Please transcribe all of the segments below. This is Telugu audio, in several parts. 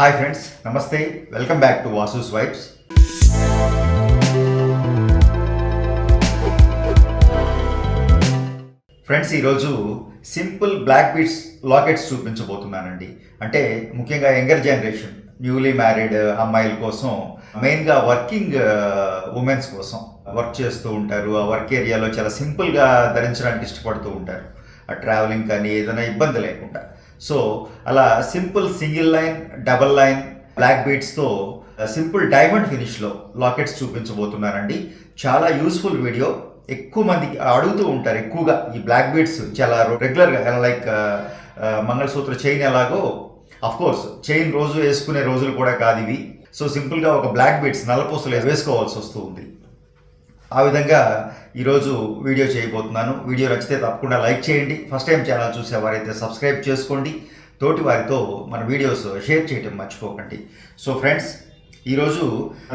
హాయ్ ఫ్రెండ్స్ నమస్తే. Welcome back to Vasu's vibes friends ఈరోజు సింపుల్ బ్లాక్ బీట్స్ లాకెట్స్ చూపించబోతున్నానండి. అంటే ముఖ్యంగా younger generation newly married uh, అమ్మాయిల కోసం మెయిన్గా వర్కింగ్ ఉమెన్స్ కోసం వర్క్ చేస్తూ ఉంటారు. ఆ వర్క్ ఏరియాలో చాలా సింపుల్గా ధరించడానికి ఇష్టపడుతూ ఉంటారు. ఆ ట్రావెలింగ్ కానీ ఏదైనా ఇబ్బంది లేకుండా. సో అలా simple single line double line black బీట్స్తో simple diamond ఫినిష్లో లాకెట్స్ చూపించబోతున్నానండి చాలా యూస్ఫుల్ వీడియో ఎక్కువ మంది అడుగుతూ ఉంటారు ఎక్కువగా ఈ బ్లాక్ బీట్స్ చాలా రెగ్యులర్గా లైక్ మంగళసూత్ర చైన్ ఎలాగో. కోర్స్ చైన్ రోజు వేసుకునే రోజులు కూడా కాదు ఇవి. సో సింపుల్గా ఒక బ్లాక్ బీట్స్ నల్లపూసలు వేసుకోవాల్సి వస్తూ ఉంది. ఆ విధంగా ఈరోజు వీడియో చేయబోతున్నాను. వీడియో నచ్చితే తప్పకుండా లైక్ చేయండి. ఫస్ట్ టైం ఛానల్ చూసేవారైతే సబ్స్క్రైబ్ చేసుకోండి. తోటి వారితో మన వీడియోస్ షేర్ చేయటం మర్చిపోకండి. సో ఫ్రెండ్స్ ఈరోజు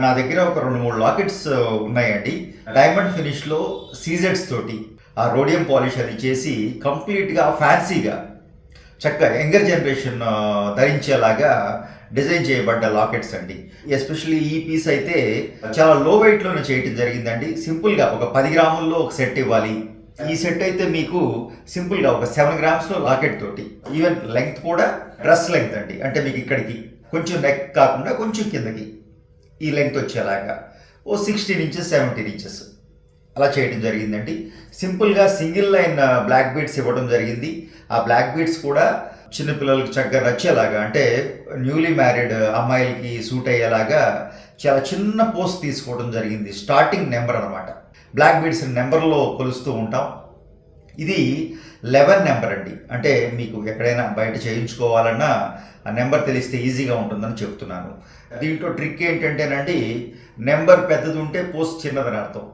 నా దగ్గర ఒక రెండు మూడు లాకెట్స్ ఉన్నాయండి. డైమండ్ ఫినిష్లో సీజెట్స్ తోటి ఆ రోడియం పాలిష్ అది చేసి కంప్లీట్గా ఫ్యాన్సీగా చక్కగా యంగర్ జనరేషన్ ధరించేలాగా డిజైన్ చేయబడ్డ లాకెట్స్ అండి. ఎస్పెషల్లీ ఈ పీస్ అయితే చాలా లో వెయిట్లోనే చేయటం జరిగిందండి. సింపుల్గా ఒక పది గ్రాముల్లో ఒక సెట్ ఇవ్వాలి. ఈ సెట్ అయితే మీకు సింపుల్గా ఒక సెవెన్ గ్రామ్స్లో లాకెట్ తోటి ఈవెన్ లెంగ్త్ కూడా డ్రెస్ లెంగ్త్ అండి. అంటే మీకు ఇక్కడికి కొంచెం నెక్ కాకుండా కొంచెం కిందకి ఈ లెంగ్త్ వచ్చేలాగా ఓ సిక్స్టీన్ ఇంచెస్ సెవెంటీన్ ఇంచెస్ అలా చేయడం జరిగిందండి. సింపుల్గా సింగిల్ లైన్ బ్లాక్ బీట్స్ ఇవ్వడం జరిగింది. ఆ బ్లాక్ బీట్స్ కూడా చిన్నపిల్లలకి చక్కగా నచ్చేలాగా అంటే న్యూలీ మ్యారీడ్ uh, అమ్మాయిలకి సూట్ అయ్యేలాగా చాలా చిన్న పోస్ట్ తీసుకోవడం జరిగింది. స్టార్టింగ్ నెంబర్ అనమాట బ్లాక్ బీడ్స్ నెంబర్లో కొలుస్తూ ఉంటాం. ఇది లెవెన్ నెంబర్ అండి. అంటే మీకు ఎక్కడైనా బయట చేయించుకోవాలన్నా ఆ నెంబర్ తెలిస్తే ఈజీగా ఉంటుందని చెప్తున్నాను. దీంట్లో ట్రిక్ ఏంటంటేనండి నెంబర్ పెద్దది ఉంటే పోస్ట్ చిన్నదని అర్థం.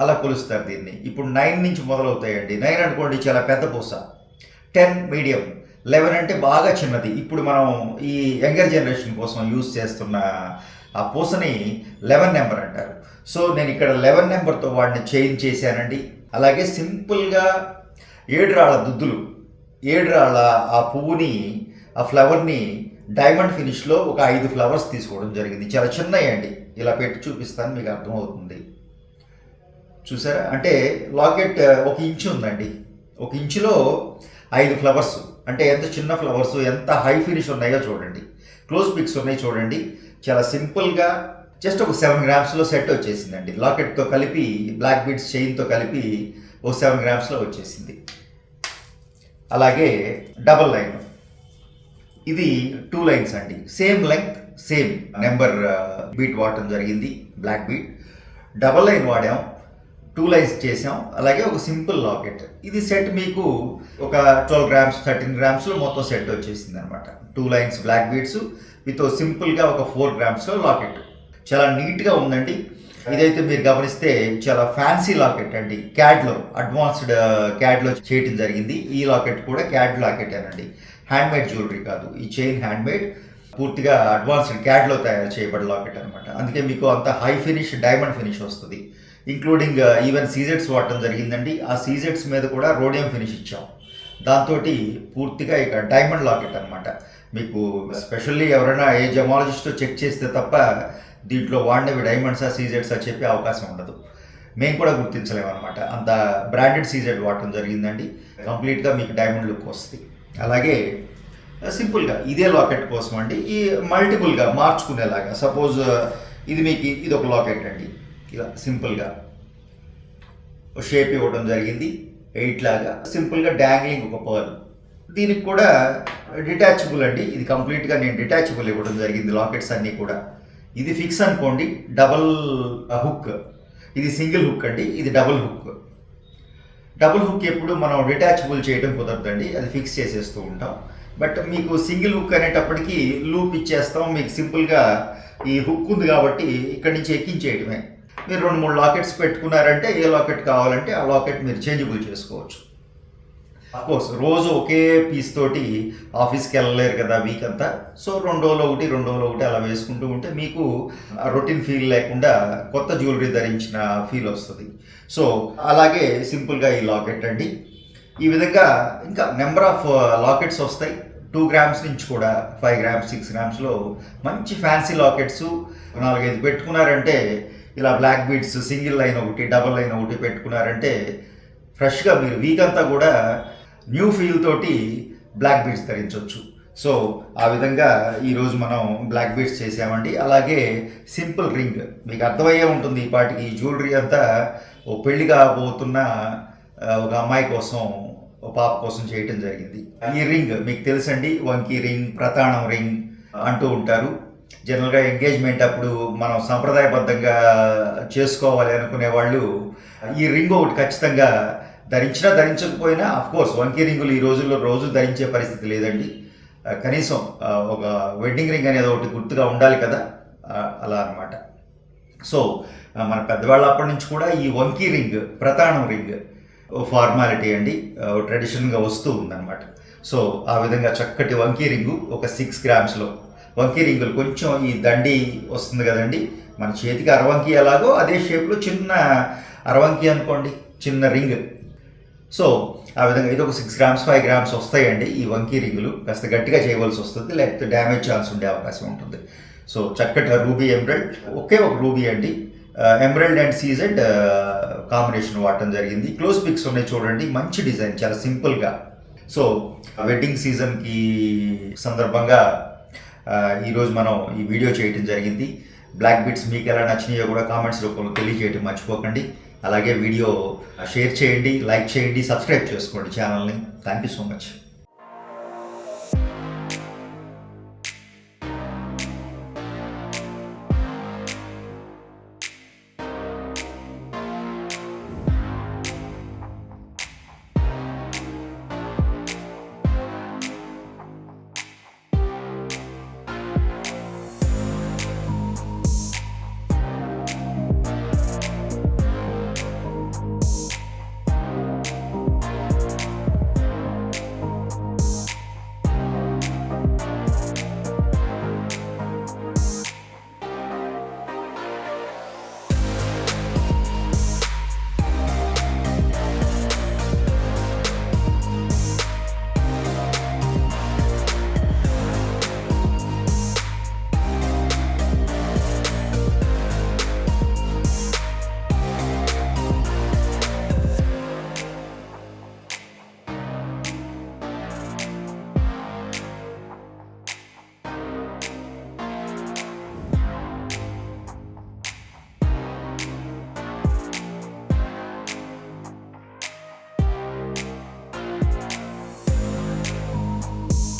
అలా కొలుస్తారు దీన్ని. ఇప్పుడు నైన్ నుంచి మొదలవుతాయండి. నైన్ అనుకోండి చాలా పెద్ద పూస. టెన్ మీడియం లెవెన్ అంటే బాగా చిన్నది. ఇప్పుడు మనం ఈ యంగర్ జనరేషన్ కోసం యూజ్ చేస్తున్న ఆ పూసని లెవెన్ నెంబర్ అంటారు. సో నేను ఇక్కడ లెవెన్ నెంబర్తో వాడిని చేంజ్ చేశానండి. అలాగే సింపుల్గా ఏడు రాళ్ళ దుద్దులు. ఏడు రాళ్ళ ఆ పువ్వుని ఆ ఫ్లవర్ని డైమండ్ ఫినిష్లో ఒక ఐదు ఫ్లవర్స్ తీసుకోవడం జరిగింది. చాలా చిన్నవి అండి. ఇలా పెట్టి చూపిస్తాను మీకు అర్థమవుతుంది. చూసారా? అంటే లాకెట్ ఒక ఇంచు ఉందండి. ఒక ఇంచులో ఐదు ఫ్లవర్స్. అంటే ఎంత చిన్న ఫ్లవర్స్ ఎంత హై ఫినిష్ ఉన్నాయో చూడండి. క్లోజ్ పిక్స్ ఉన్నాయి చూడండి. చాలా సింపుల్గా జస్ట్ ఒక సెవెన్ గ్రామ్స్లో సెట్ వచ్చేసిందండి. లాకెట్తో కలిపి బ్లాక్ బీడ్స్ చైన్తో కలిపి ఒక సెవెన్ గ్రామ్స్లో వచ్చేసింది. అలాగే డబల్ లైన్. ఇది టూ లైన్స్ అండి. Same length same number bead వాడటం జరిగింది బ్లాక్ బీట్. డబల్ లైన్ వాడాం. టూ లైన్స్ చేసాం అలాగే ఒక సింపుల్ లాకెట్. ఇది సెట్ మీకు ఒక ట్వెల్వ్ గ్రామ్స్ థర్టీన్ గ్రామ్స్లో మొత్తం సెట్ వచ్చేసింది అనమాట two lines black beads with సింపుల్గా ఒక ఫోర్ గ్రామ్స్లో లాకెట్. చాలా నీట్గా ఉందండి. ఇదైతే మీరు గమనిస్తే చాలా ఫ్యాన్సీ లాకెట్ అండి. క్యాడ్లో అడ్వాన్స్డ్ క్యాడ్లో చేయటం జరిగింది. ఈ లాకెట్ కూడా క్యాడ్ లాకెట్ అండి హ్యాండ్మేడ్ జ్యువెలరీ కాదు. ఈ చైన్ హ్యాండ్మేడ్. పూర్తిగా అడ్వాన్స్డ్ క్యాడ్లో తయారు చేయబడిన లాకెట్ అనమాట. అందుకే మీకు అంత హై ఫినిష్ డైమండ్ ఫినిష్ వస్తుంది. ఇంక్లూడింగ్ ఈవెన్ సీజెట్స్ వాడటం జరిగిందండి. ఆ సీజెట్స్ మీద కూడా రోడియం ఫినిష్ ఇచ్చాం. దాంతో పూర్తిగా ఇక డైమండ్ లాకెట్ అనమాట మీకు స్పెషల్లీ ఎవరైనా ఏ జమాలజిస్టో చెక్ చేస్తే తప్ప దీంట్లో వాడినవి డైమండ్సా సీజెట్సా చెప్పే అవకాశం ఉండదు. మేము కూడా గుర్తించలేము అనమాట అంత బ్రాండెడ్ సీజెడ్ వాడటం జరిగిందండి. కంప్లీట్గా మీకు డైమండ్ లుక్ వస్తుంది. అలాగే సింపుల్గా ఇదే లాకెట్ కోసం అండి ఈ మల్టిపుల్గా మార్చుకునేలాగా సపోజ్ ఇది మీకు ఇది ఒక లాకెట్ అండి. ఇలా సింపుల్గా షేప్ ఇవ్వడం జరిగింది ఎయిట్ లాగా. సింపుల్గా డ్యాంగ్లింగ్ ఒక పర్ల్. దీనికి కూడా డిటాచబుల్ అండి. ఇది కంప్లీట్గా నేను డిటాచబుల్ ఇవ్వడం జరిగింది లాకెట్స్ అన్నీ కూడా. ఇది ఫిక్స్ అనుకోండి డబల్ హుక్. ఇది సింగిల్ హుక్ అండి ఇది డబుల్ హుక్. డబుల్ హుక్ ఎప్పుడు మనం డిటాచబుల్ చేయడం కుదరదండి అది ఫిక్స్ చేసేస్తూ ఉంటాం. బట్ మీకు సింగిల్ హుక్ అనేటప్పటికి లూప్ ఇచ్చేస్తాం మీకు సింపుల్గా ఈ హుక్ ఉంది కాబట్టి ఇక్కడి నుంచి ఎక్కించేయటమే. మీరు రెండు మూడు లాకెట్స్ పెట్టుకున్నారంటే ఏ లాకెట్ కావాలంటే ఆ లాకెట్ మీరు చేంజబుల్ చేసుకోవచ్చు. కోర్స్ రోజు ఒకే పీస్ తోటి ఆఫీస్కి వెళ్ళలేరు కదా వీక్ అంతా. సో రెండు రోజులు ఒకటి రెండు రోజులు ఒకటి అలా వేసుకుంటూ ఉంటే మీకు రొటీన్ ఫీల్ లేకుండా కొత్త జ్యువెలరీ ధరించిన ఫీల్ వస్తుంది. సో అలాగే సింపుల్గా ఈ లాకెట్ అండి. ఈ విధంగా ఇంకా నెంబర్ ఆఫ్ లాకెట్స్ వస్తాయి. టూ గ్రామ్స్ నుంచి కూడా ఫైవ్ గ్రామ్స్ సిక్స్ గ్రామ్స్లో మంచి ఫ్యాన్సీ లాకెట్స్ నాలుగైదు పెట్టుకున్నారంటే ఇలా బ్లాక్ బీడ్స్ సింగిల్ లైన్ ఒకటి డబల్ లైన్ ఒకటి పెట్టుకున్నారంటే ఫ్రెష్గా మీరు వీక్ అంతా కూడా న్యూ ఫీల్ తోటి బ్లాక్ బీడ్స్ ధరించవచ్చు సో ఆ విధంగా ఈరోజు మనం బ్లాక్ బీడ్స్ చేసామండి అలాగే సింపుల్ రింగ్ మీకు అర్థమయ్యే ఉంటుంది ఈ పాటికి ఈ జ్యువెలరీ అంతా. ఓ పెళ్ళి కాబోతున్న ఒక అమ్మాయి కోసం పాప కోసం చేయటం జరిగింది. ఈ రింగ్ మీకు తెలుసండి? వంకీ రింగ్ ప్రతాణం రింగ్ అంటూ ఉంటారు. జనరల్గా ఎంగేజ్మెంట్ అప్పుడు మనం సాంప్రదాయబద్ధంగా చేసుకోవాలి అనుకునే వాళ్ళు ఈ రింగ్ ఒకటి ఖచ్చితంగా ధరించినా ధరించకపోయినా అఫ్ కోర్స్ వంకీ రింగులు ఈ రోజుల్లో రోజు ధరించే పరిస్థితి లేదండి. కనీసం ఒక వెడ్డింగ్ రింగ్ అనేది ఒకటి గుర్తుగా ఉండాలి కదా? అలా అనమాట సో మన పెద్దవాళ్ళ అప్పటి నుంచి కూడా ఈ వంకీ రింగ్ ప్రతాణం రింగ్ ఫార్మాలిటీ అండి. ట్రెడిషనల్గా వస్తూ ఉందన్నమాట. సో ఆ విధంగా చక్కటి వంకీ రింగు ఒక సిక్స్ గ్రామ్స్లో వంకీ రింగులు కొంచెం ఈ దండి వస్తుంది కదండి. మన చేతికి అరవంకి ఎలాగో అదే షేప్లో చిన్న అరవంకి అనుకోండి. చిన్న రింగ్. సో ఆ విధంగా ఇది ఒక సిక్స్ గ్రామ్స్ ఫైవ్ గ్రామ్స్ వస్తాయండి ఈ వంకీ రింగులు. కాస్త గట్టిగా చేయవలసి వస్తుంది. లేకపోతే డ్యామేజ్ ఛాన్స్ ఉండే అవకాశం ఉంటుంది. సో చక్కటి రూబీ ఎంబ్రాయిడ్ ఒకే ఒక రూబీ అండి. ఎంబ్రాయిడ్ అండ్ సీజెడ్ కాంబినేషన్ వాడటం జరిగింది. క్లోజ్ పిక్స్ ఉన్నాయి చూడండి. మంచి డిజైన్ చాలా సింపుల్గా సో వెడ్డింగ్ సీజన్కి సందర్భంగా ఈరోజు మనం ఈ వీడియో చేయటం జరిగింది. బ్లాక్ బిట్స్ మీకు ఎలా నచ్చినాయో కూడా కామెంట్స్ రూపంలో తెలియజేయటం మర్చిపోకండి. అలాగే వీడియో షేర్ చేయండి లైక్ చేయండి సబ్స్క్రైబ్ చేసుకోండి ఛానల్ని థ్యాంక్ యూ సో మచ్